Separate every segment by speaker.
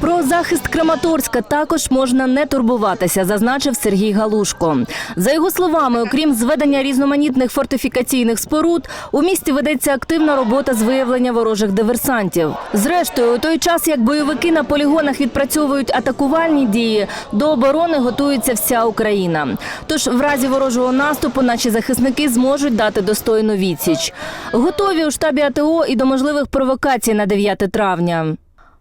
Speaker 1: Про захист Краматорська також можна не турбуватися, зазначив Сергій Галушко. За його словами, окрім зведення різноманітних фортифікаційних споруд, у місті ведеться активна робота з виявлення ворожих диверсантів. Зрештою, у той час, як бойовики на полігонах відпрацьовують атакувальні дії, до оборони готується вся Україна. Тож, в разі ворожого наступу, наші захисники зможуть дати достойну відсіч. Готові у штабі АТО і до можливих провокацій на 9 травня.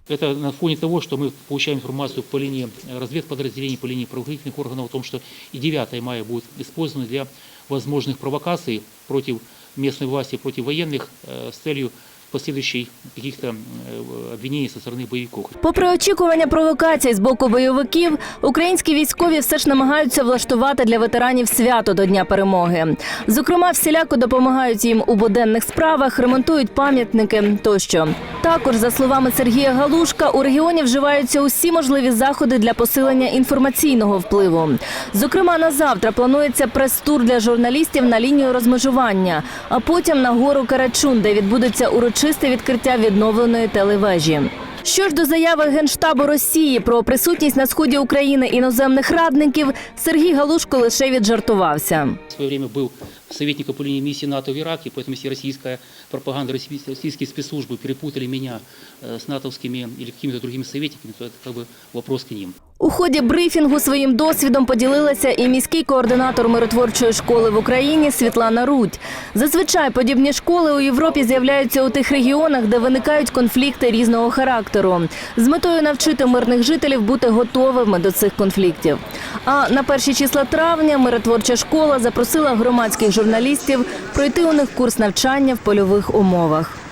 Speaker 2: Это на фоне того, что мы получаем информацию по линии э, разведподразделений, по линии правоохранительных органов о том, что и 9 мая будет использовано для возможных провокаций против местной власти, против военных э, с целью последующей каких-то э, обвинений со стороны боевиков.
Speaker 1: Попри очікування провокацій з боку бойовиків, українські військові все ж намагаються влаштувати для ветеранів свято до Дня перемоги. Зокрема, всіляко допомагають їм у буденних справах, ремонтують пам'ятники тощо. Також, за словами Сергія Галушка, у регіоні вживаються усі можливі заходи для посилення інформаційного впливу. Зокрема, на завтра планується прес-тур для журналістів на лінію розмежування, а потім на гору Карачун, де відбудеться урочисте відкриття відновленої телевежі. Що ж до заяви Генштабу Росії про присутність на сході України іноземних радників, Сергій Галушко лише віджартувався.
Speaker 2: В свое время был советником по линии миссии НАТО в Ираке, поэтому если российская пропаганда, россий- российские спецслужбы перепутали меня э, с натовскими или какими-то другими советниками, то это как бы вопрос к ним.
Speaker 1: У ході брифінгу своїм досвідом поділилася і міський координатор миротворчої школи в Україні Світлана Рудь. Зазвичай подібні школи у Європі з'являються у тих регіонах, де виникають конфлікти різного характеру, з метою навчити мирних жителів бути готовими до цих конфліктів. А на перші числа травня миротворча школа запросила громадських журналістів пройти у них курс навчання в польових умовах.